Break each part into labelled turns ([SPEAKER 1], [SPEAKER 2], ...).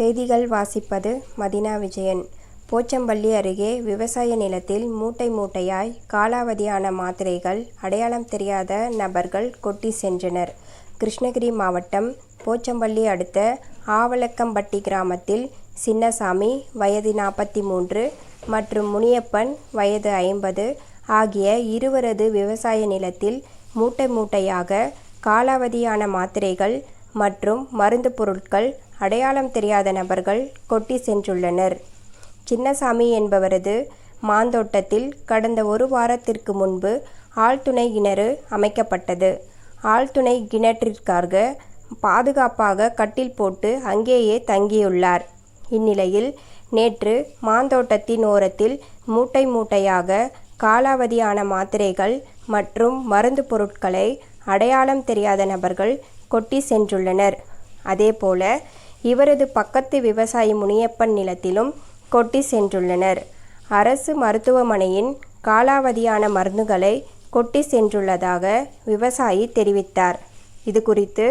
[SPEAKER 1] செய்திகள் வாசிப்பது மதினா விஜயன் போச்சம்பள்ளி அருகே விவசாய நிலத்தில் மூட்டை மூட்டையாய் காலாவதியான மாத்திரைகள் அடையாளம் தெரியாத நபர்கள் கொட்டி சென்றனர். கிருஷ்ணகிரி மாவட்டம் போச்சம்பள்ளி அடுத்த ஆவலக்கம்பட்டி கிராமத்தில் சின்னசாமி வயது நாற்பத்தி மூன்று மற்றும் முனியப்பன் வயது ஐம்பது ஆகிய இருவரது விவசாய நிலத்தில் மூட்டை மூட்டையாக காலாவதியான மாத்திரைகள் மற்றும் மருந்து பொருட்கள் அடையாளம் தெரியாத நபர்கள் கொட்டி சென்றுள்ளனர். சின்னசாமி என்பவரது மாந்தோட்டத்தில் கடந்த ஒரு வாரத்திற்கு முன்பு ஆழ்துணை கிணறு அமைக்கப்பட்டது. ஆழ்துணை கிணற்றிற்காக பாதுகாப்பாக கட்டில் போட்டு அங்கேயே தங்கியுள்ளார். இந்நிலையில் நேற்று மாந்தோட்டத்தின் ஓரத்தில் மூட்டை மூட்டையாக காலாவதியான மாத்திரைகள் மற்றும் மருந்து பொருட்களை அடையாளம் தெரியாத நபர்கள் கொட்டி சென்றுள்ளனர். அதேபோல இவரது பக்கத்து விவசாயி முனியப்பன் நிலத்திலும் கொட்டி சென்றுள்ளனர். அரசு மருத்துவமனையின் காலாவதியான மருந்துகளை கொட்டி சென்றுள்ளதாக விவசாயி தெரிவித்தார். இது குறித்து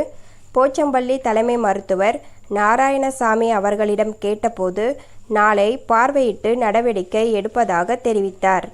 [SPEAKER 1] போச்சம்பள்ளி தலைமை மருத்துவர் நாராயணசாமி அவர்களிடம் கேட்டபோது நாளை பார்வையிட்டு நடவடிக்கை எடுப்பதாக தெரிவித்தார்.